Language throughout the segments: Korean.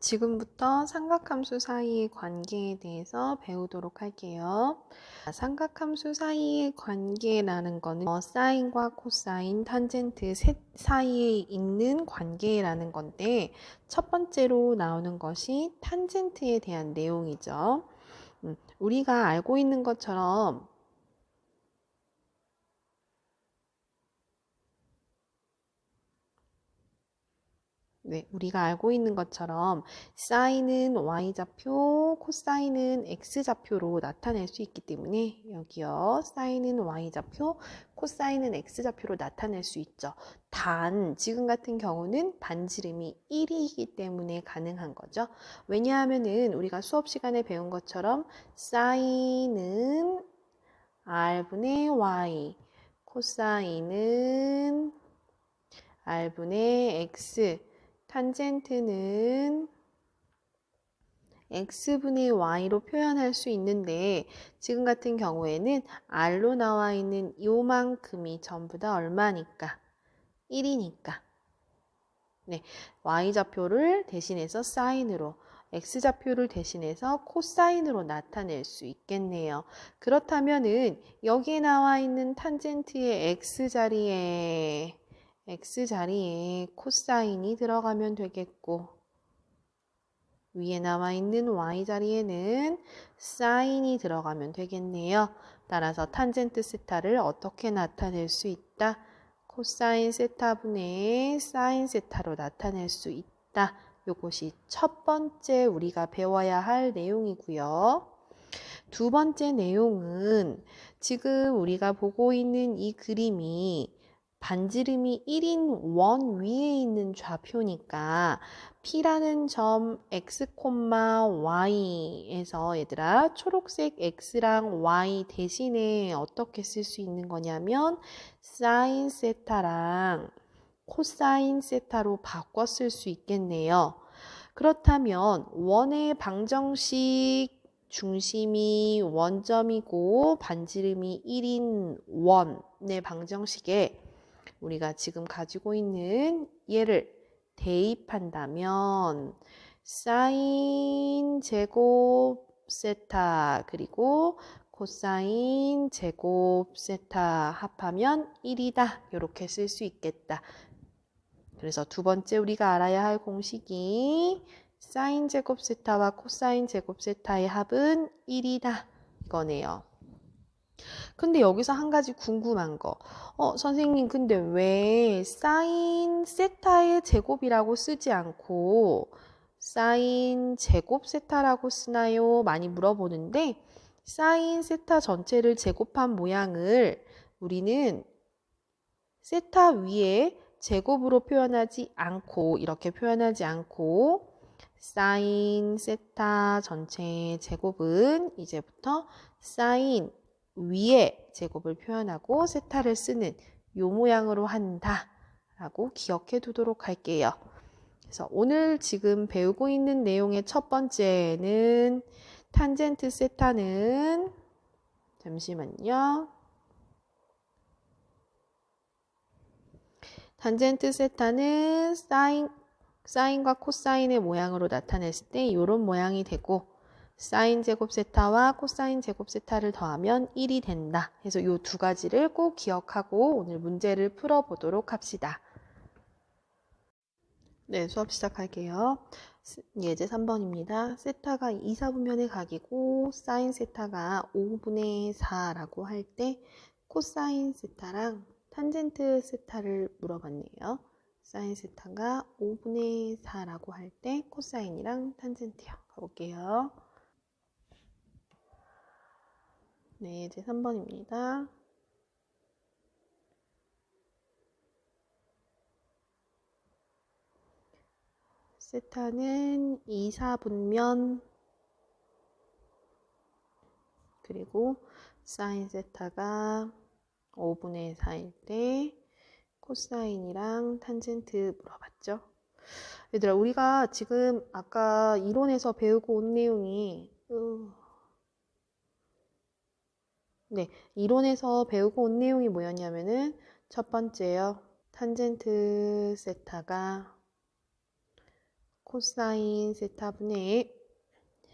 지금부터 삼각함수 사이의 관계에 대해서 배우도록 할게요. 삼각함수 사이의 관계라는 거는 어, 사인과 코사인, 탄젠트 셋 사이에 있는 관계라는 건데 첫 번째로 나오는 것이 탄젠트에 대한 내용이죠. 음, 우리가 알고 있는 것처럼 네, 우리가 알고 있는 것처럼 사인은 y좌표, 코사인은 x좌표로 나타낼 수 있기 때문에 여기요. 사인은 y좌표, 코사인은 x좌표로 나타낼 수 있죠. 단 지금 같은 경우는 반지름이 1이기 때문에 가능한 거죠. 왜냐하면은 우리가 수업 시간에 배운 것처럼 사인은 r분의 y, 코사인은 r분의 x 탄젠트는 x분의 y로 표현할 수 있는데 지금 같은 경우에는 r로 나와 있는 요만큼이 전부 다 얼마니까? 1이니까. 네, y좌표를 대신해서 사인으로 x좌표를 대신해서 코사인으로 나타낼 수 있겠네요. 그렇다면은 여기에 나와 있는 탄젠트의 x자리에 x 자리에 코사인이 들어가면 되겠고 위에 나와 있는 y 자리에는 사인이 들어가면 되겠네요. 따라서 탄젠트 세타를 어떻게 나타낼 수 있다? 코사인 세타분의 사인 세타로 나타낼 수 있다. 이것이 첫 번째 우리가 배워야 할 내용이고요. 두 번째 내용은 지금 우리가 보고 있는 이 그림이 반지름이 1인 원 위에 있는 좌표니까 P라는 점 x, y에서 얘들아 초록색 x랑 y 대신에 어떻게 쓸 수 있는 거냐면 사인 세타랑 코사인 세타로 바꿔 쓸 수 있겠네요. 그렇다면 원의 방정식 중심이 원점이고 반지름이 1인 원의 방정식에 우리가 지금 가지고 있는 얘를 대입한다면 사인 제곱 세타 그리고 코사인 제곱 세타 합하면 1이다. 이렇게 쓸 수 있겠다. 그래서 두 번째 우리가 알아야 할 공식이 사인 제곱 세타와 코사인 제곱 세타의 합은 1이다. 이거네요. 근데 여기서 한 가지 궁금한 거. 어, 선생님, 근데 왜 사인 세타의 제곱이라고 쓰지 않고 사인 제곱 세타라고 쓰나요? 많이 물어보는데 사인 세타 전체를 제곱한 모양을 우리는 세타 위에 제곱으로 표현하지 않고 이렇게 표현하지 않고 사인 세타 전체 제곱은 이제부터 사인 위에 제곱을 표현하고 세타를 쓰는 요 모양으로 한다 라고 기억해 두도록 할게요. 그래서 오늘 지금 배우고 있는 내용의 첫 번째는 탄젠트 세타는 잠시만요. 탄젠트 세타는 사인, 사인과 코사인의 모양으로 나타냈을 때 이런 모양이 되고 사인 제곱 세타와 코사인 제곱 세타를 더하면 1이 된다. 그래서 이 두 가지를 꼭 기억하고 오늘 문제를 풀어보도록 합시다. 네, 수업 시작할게요. 예제 3번입니다. 세타가 2, 4분면의 각이고 사인 세타가 5분의 4라고 할 때 코사인 세타랑 탄젠트 세타를 물어봤네요. 사인 세타가 5분의 4라고 할 때 코사인이랑 탄젠트요. 가볼게요. 네, 이제 3번입니다. 세타는 2, 4분면 그리고 사인 세타가 5분의 4일 때 코사인이랑 탄젠트 물어봤죠. 얘들아 우리가 지금 아까 이론에서 배우고 온 내용이 으, 네, 이론에서 배우고 온 내용이 뭐였냐면은 첫 번째요. 탄젠트 세타가 코사인 세타분의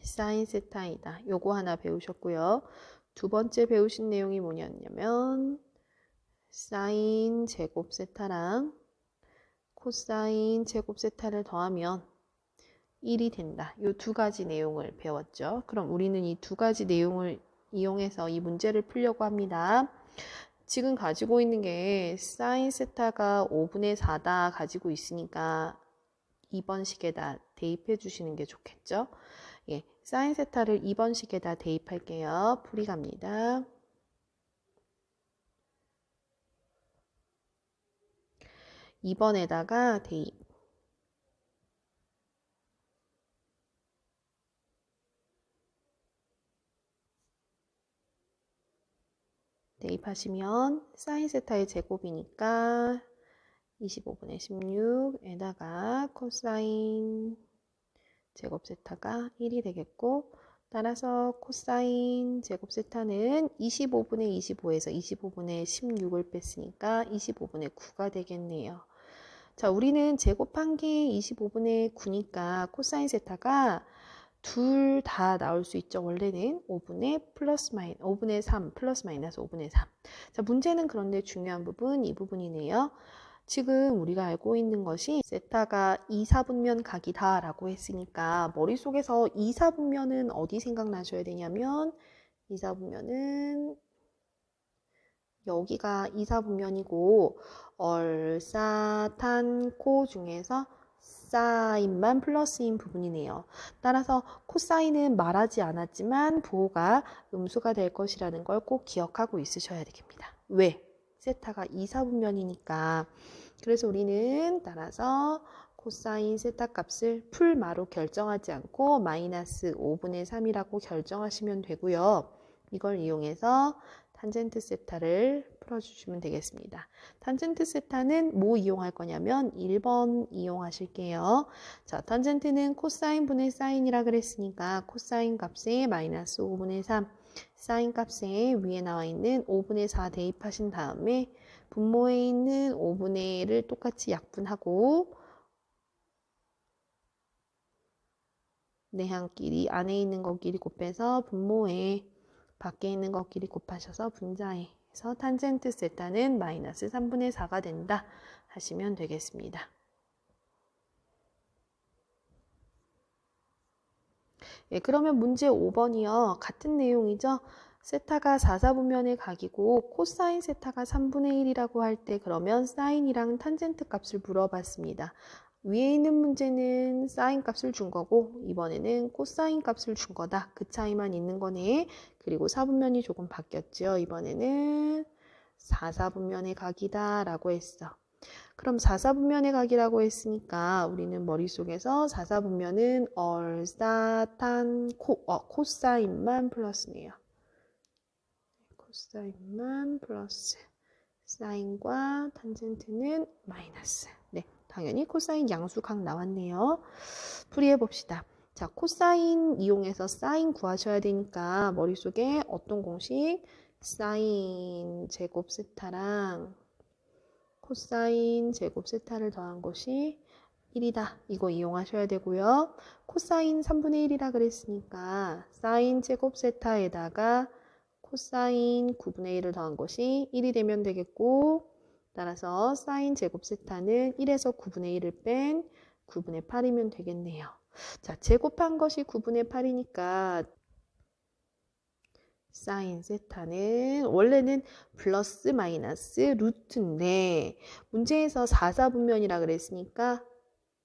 사인 세타이다. 요거 하나 배우셨고요. 두 번째 배우신 내용이 뭐냐면 사인 제곱 세타랑 코사인 제곱 세타를 더하면 1이 된다. 요 두 가지 내용을 배웠죠. 그럼 우리는 이 두 가지 내용을 이용해서 이 문제를 풀려고 합니다. 지금 가지고 있는 게 사인 세타가 5분의 4다 가지고 있으니까 2번 식에다 대입해 주시는 게 좋겠죠. 예, 사인 세타를 2번 식에다 대입할게요. 풀이 갑니다. 이번에다가 대입. 대입하시면 사인 세타의 제곱이니까 25분의 16에다가 코사인 제곱 세타가 1이 되겠고 따라서 코사인 제곱 세타는 25분의 25에서 25분의 16을 뺐으니까 25분의 9가 되겠네요. 자, 우리는 제곱한 게 25분의 9니까 코사인 세타가 둘 다 나올 수 있죠. 원래는 5분의 플러스 마이 5분의 3 플러스 마이너스 5분의 3. 자, 문제는 그런데 중요한 부분 이 부분이네요. 지금 우리가 알고 있는 것이 세타가 2, 4분면 각이다 라고 했으니까 머릿속에서 2, 4분면은 어디 생각나셔야 되냐면 2, 4분면은 여기가 2, 4분면이고 얼 사 탄 코 중에서 사인만 플러스인 부분이네요. 따라서 코사인은 말하지 않았지만 부호가 음수가 될 것이라는 걸 꼭 기억하고 있으셔야 됩니다. 왜? 세타가 2, 4분면이니까. 그래서 우리는 따라서 코사인 세타 값을 풀마로 결정하지 않고 마이너스 5분의 3이라고 결정하시면 되고요. 이걸 이용해서 탄젠트 세타를 풀어주시면 되겠습니다. 탄젠트 세타는 뭐 이용할 거냐면 1번 이용하실게요. 자, 탄젠트는 코사인 분의 사인이라 그랬으니까 코사인 값에 마이너스 5분의 3, 사인 값에 위에 나와 있는 5분의 4 대입하신 다음에 분모에 있는 5분의 1을 똑같이 약분하고 내항끼리 안에 있는 것끼리 곱해서 분모에 밖에 있는 것끼리 곱하셔서 분자에 해서 탄젠트 세타는 마이너스 3분의 4가 된다 하시면 되겠습니다. 예, 그러면 문제 5번이요. 같은 내용이죠. 세타가 4, 4분면의 각이고 코사인 세타가 3분의 1이라고 할 때 그러면 사인이랑 탄젠트 값을 물어봤습니다. 위에 있는 문제는 사인 값을 준 거고 이번에는 코사인 값을 준 거다. 그 차이만 있는 거네. 그리고 4분면이 조금 바뀌었죠. 이번에는 4, 4분면의 각이다 라고 했어. 그럼 4, 4분면의 각이라고 했으니까 우리는 머릿속에서 4, 4분면은 얼사탄 코, 어, 코사인만 플러스네요. 코사인만 플러스 사인과 탄젠트는 마이너스. 네, 당연히 코사인 양수각 나왔네요. 풀이해 봅시다. 자, 코사인 이용해서 사인 구하셔야 되니까 머릿속에 어떤 공식? 사인 제곱 세타랑 코사인 제곱 세타를 더한 것이 1이다. 이거 이용하셔야 되고요. 코사인 3분의 1이라 그랬으니까 사인 제곱 세타에다가 코사인 9분의 1을 더한 것이 1이 되면 되겠고 따라서 사인 제곱 세타는 1에서 9분의 1을 뺀 9분의 8이면 되겠네요. 자, 제곱한 것이 9분의 8이니까 사인 세타는 원래는 플러스 마이너스 루트인데 문제에서 4, 4분면이라 그랬으니까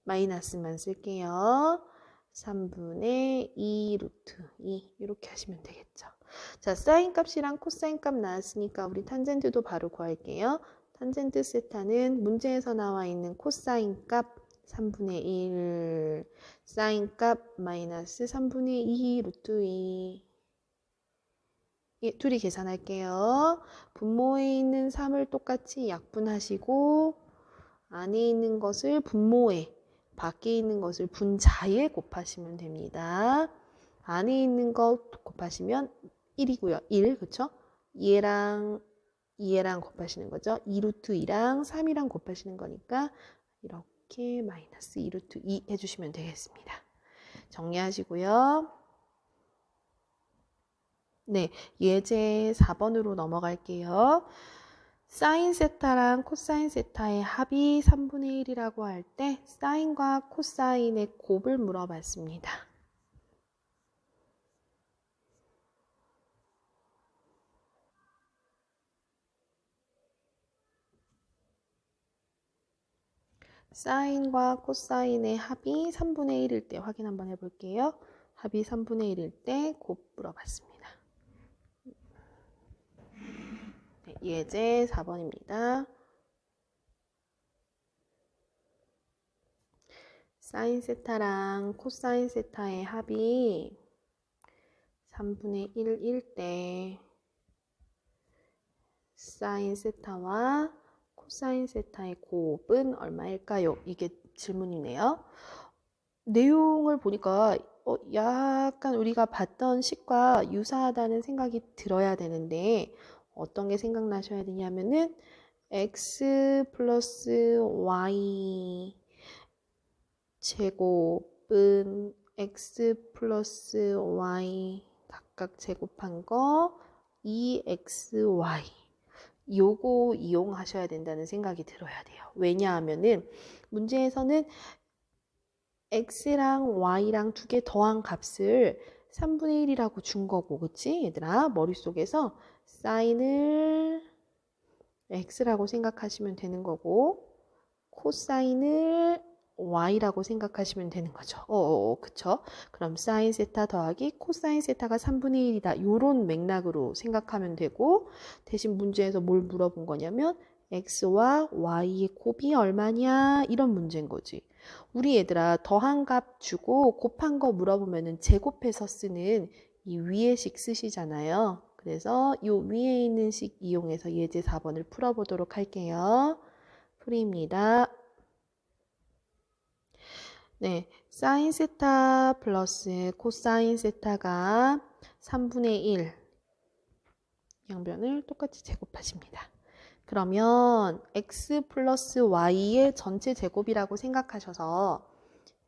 마이너스만 쓸게요. 3분의 2 루트 2 이렇게 하시면 되겠죠. 자, 사인 값이랑 코사인 값 나왔으니까 우리 탄젠트도 바로 구할게요. 탄젠트 세타는 문제에서 나와 있는 코사인 값 3분의 1 사인 값 마이너스 3분의 2 루트 2 예, 둘이 계산할게요. 분모에 있는 3을 똑같이 약분하시고 안에 있는 것을 분모에 밖에 있는 것을 분자에 곱하시면 됩니다. 안에 있는 것 곱하시면 1이고요. 1, 그쵸? 얘랑 얘랑 곱하시는 거죠. 2루트 2랑 3이랑 곱하시는 거니까 이렇게 이렇게 마이너스 2 루트 2 해주시면 되겠습니다. 정리하시고요. 네, 예제 4번으로 넘어갈게요. 사인 세타랑 코사인 세타의 합이 3분의 1이라고 할 때 사인과 코사인의 곱을 물어봤습니다. 사인과 코사인의 합이 3분의 1일 때 확인 한번 해볼게요. 합이 3분의 1일 때 곱 물어봤습니다. 네, 예제 4번입니다. 사인 세타랑 코사인 세타의 합이 3분의 1일 때 사인 세타와 코사인 세타의 곱은 얼마일까요? 이게 질문이네요. 내용을 보니까 어, 약간 우리가 봤던 식과 유사하다는 생각이 들어야 되는데 어떤 게 생각나셔야 되냐면은 x 플러스 y 제곱은 x 플러스 y 각각 제곱한 거 2xy 요거 이용하셔야 된다는 생각이 들어야 돼요. 왜냐하면은 문제에서는 x랑 y랑 두 개 더한 값을 3분의 1이라고 준 거고 그치 얘들아 머릿속에서 사인을 x라고 생각하시면 되는 거고 코사인을 y라고 생각하시면 되는 거죠. 어, 어, 어 그쵸? 그럼 사인 세타 더하기 코사인 세타가 3분의 1이다. 요런 맥락으로 생각하면 되고 대신 문제에서 뭘 물어본 거냐면 x와 y의 곱이 얼마냐 이런 문제인 거지. 우리 얘들아 더한 값 주고 곱한 거 물어보면은 제곱해서 쓰는 이 위의 식 쓰시잖아요. 그래서 이 위에 있는 식 이용해서 예제 4번을 풀어보도록 할게요. 풀이입니다. 네, 사인 세타 플러스 코사인 세타가 3분의 1 양변을 똑같이 제곱하십니다. 그러면 x 플러스 y의 전체 제곱이라고 생각하셔서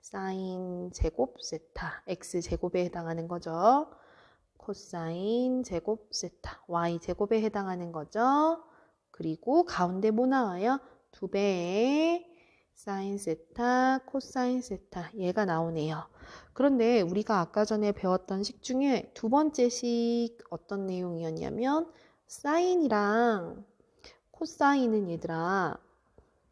사인 제곱 세타 x 제곱에 해당하는 거죠. 코사인 제곱 세타 y 제곱에 해당하는 거죠. 그리고 가운데 뭐 나와요? 두 배의 사인 세타, 코사인 세타 얘가 나오네요. 그런데 우리가 아까 전에 배웠던 식 중에 두 번째 식 어떤 내용이었냐면 사인이랑 코사인은 얘들아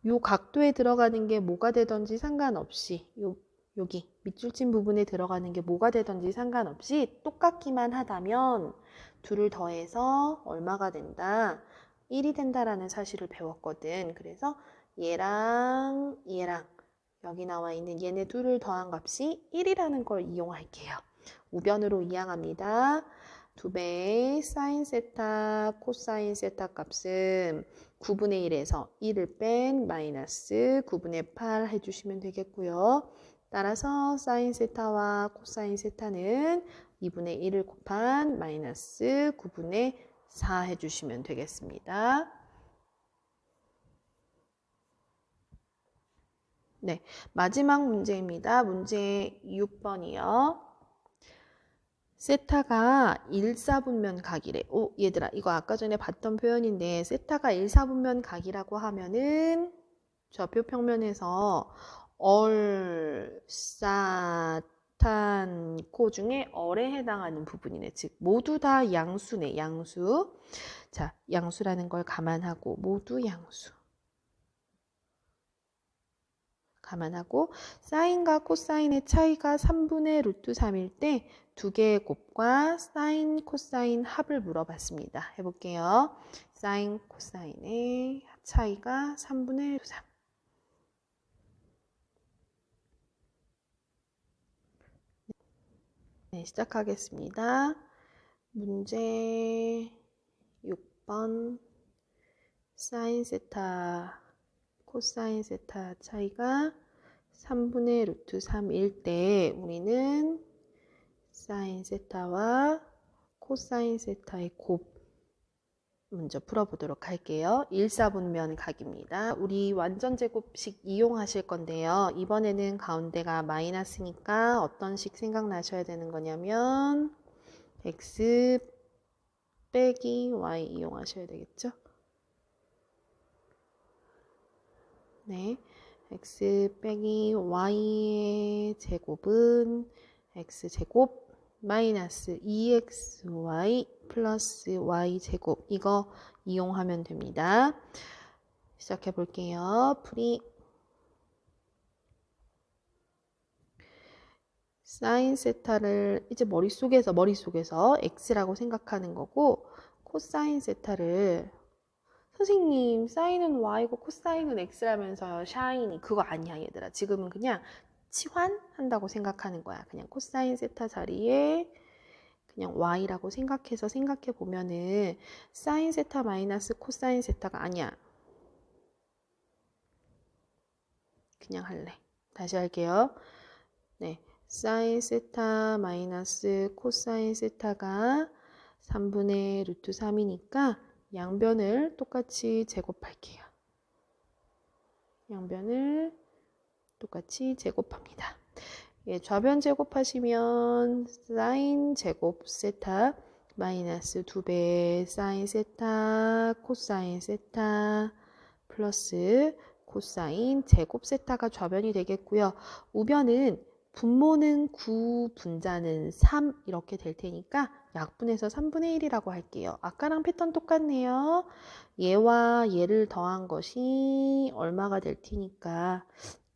요 각도에 들어가는 게 뭐가 되던지 상관없이 요 여기 밑줄친 부분에 들어가는 게 뭐가 되던지 상관없이 똑같기만 하다면 둘을 더해서 얼마가 된다? 1이 된다라는 사실을 배웠거든. 그래서 얘랑 얘랑 여기 나와 있는 얘네 둘을 더한 값이 1이라는 걸 이용할게요. 우변으로 이항합니다. 2배의 사인 세타, 코사인 세타 값은 9분의 1에서 1을 뺀 마이너스 9분의 8 해주시면 되겠고요. 따라서 사인 세타와 코사인 세타는 2분의 1을 곱한 마이너스 9분의 4 해주시면 되겠습니다. 네, 마지막 문제입니다. 문제 6번이요. 세타가 1사분면 각이래. 오, 얘들아, 이거 아까 전에 봤던 표현인데, 세타가 1사분면 각이라고 하면은 좌표 평면에서 얼, 사, 탄, 코 중에 얼에 해당하는 부분이네. 즉, 모두 다 양수네, 양수. 자, 양수라는 걸 감안하고, 모두 양수. 감안하고 사인과 코사인의 차이가 3분의 루트 3일 때 두 개의 곱과 사인, 코사인 합을 물어봤습니다. 해볼게요. 사인, 코사인의 차이가 3분의 루트 3. 네, 시작하겠습니다. 문제 6번 사인 세타 코사인 세타 차이가 3분의 루트 3일 때 우리는 사인 세타와 코사인 세타의 곱 먼저 풀어보도록 할게요. 1사분면 각입니다. 우리 완전 제곱식 이용하실 건데요. 이번에는 가운데가 마이너스니까 어떤 식 생각나셔야 되는 거냐면 x 빼기 y 이용하셔야 되겠죠? 네. x 빼기 y의 제곱은 x제곱 마이너스 2xy 플러스 y제곱 이거 이용하면 됩니다. 시작해 볼게요. 풀이 사인 세타를 이제 머릿속에서 머릿속에서 x라고 생각하는 거고 코사인 세타를 선생님 사인은 y고 코사인은 x라면서요 샤인이 그거 아니야 얘들아. 지금은 그냥 치환한다고 생각하는 거야. 그냥 코사인 세타 자리에 그냥 y라고 생각해서 생각해 보면은 사인 세타 마이너스 코사인 세타가 아니야. 그냥 할래. 다시 할게요. 네. 사인 세타 마이너스 코사인 세타가 3분의 루트 3이니까 양변을 똑같이 제곱할게요. 양변을 똑같이 제곱합니다. 예, 좌변 제곱하시면 사인 제곱 세타 마이너스 2배 사인 세타 코사인 세타 플러스 코사인 제곱 세타가 좌변이 되겠고요. 우변은 분모는 9, 분자는 3 이렇게 될 테니까 약분해서 3분의 1이라고 할게요. 아까랑 패턴 똑같네요. 얘와 얘를 더한 것이 얼마가 될 테니까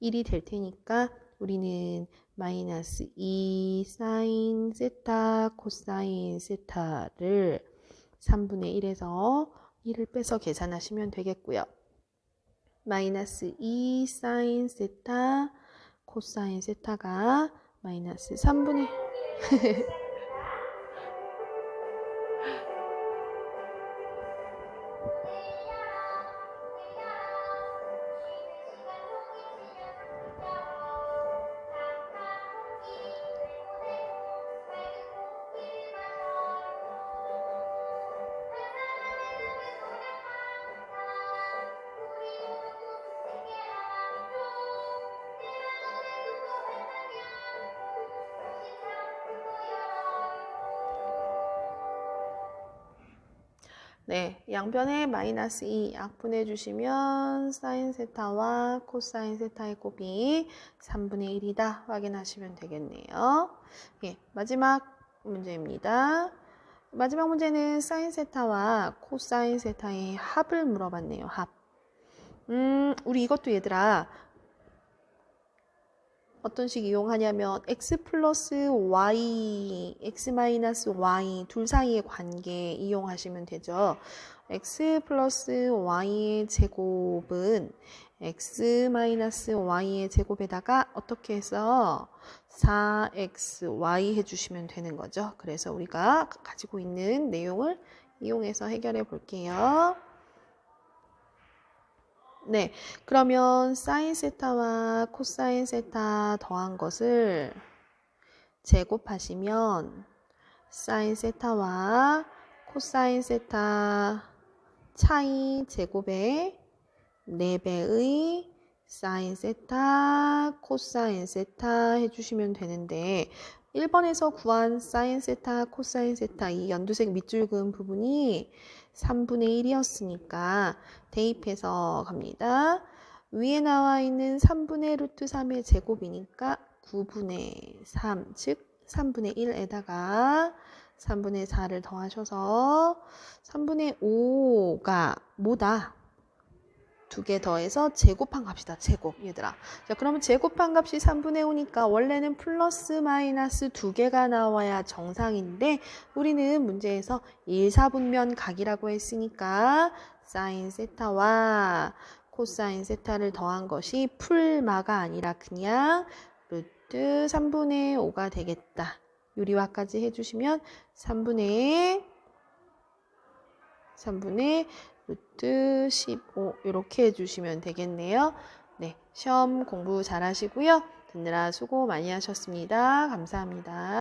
1이 될 테니까 우리는 마이너스 2 사인 세타 코사인 세타를 3분의 1에서 1을 빼서 계산하시면 되겠고요. 마이너스 2 사인 세타 코사인 세타가 마이너스 3분의 네, 양변에 마이너스 2 약분해 주시면 사인 세타와 코사인 세타의 곱이 3분의 1이다 확인하시면 되겠네요. 예, 마지막 문제입니다. 마지막 문제는 사인 세타와 코사인 세타의 합을 물어봤네요. 합. 음, 우리 이것도 얘들아 어떤 식 이용하냐면 x 플러스 y, x 마이너스 y 둘 사이의 관계 이용하시면 되죠. x 플러스 y의 제곱은 x 마이너스 y의 제곱에다가 어떻게 해서 4xy 해주시면 되는 거죠. 그래서 우리가 가지고 있는 내용을 이용해서 해결해 볼게요. 네, 그러면 사인 세타와 코사인 세타 더한 것을 제곱하시면 사인 세타와 코사인 세타 차이 제곱에 4배의 사인 세타, 코사인 세타 해주시면 되는데 1번에서 구한 사인 세타, 코사인 세타 이 연두색 밑줄 그은 부분이 3분의 1이었으니까 대입해서 갑니다. 위에 나와 있는 3분의 루트 3의 제곱이니까 9분의 3, 즉 3분의 1에다가 3분의 4를 더하셔서 3분의 5가 뭐다? 두 개 더해서 제곱한 값이다. 제곱 얘들아. 자 그러면 제곱한 값이 3분의 5니까 원래는 플러스 마이너스 두 개가 나와야 정상인데 우리는 문제에서 1, 4분면 각이라고 했으니까 사인 세타와 코사인 세타를 더한 것이 풀마가 아니라 그냥 루트 3분의 5가 되겠다. 유리화까지 해주시면 3분의 3분의 루트 15 이렇게 해주시면 되겠네요. 네, 시험 공부 잘 하시고요. 듣느라 수고 많이 하셨습니다. 감사합니다.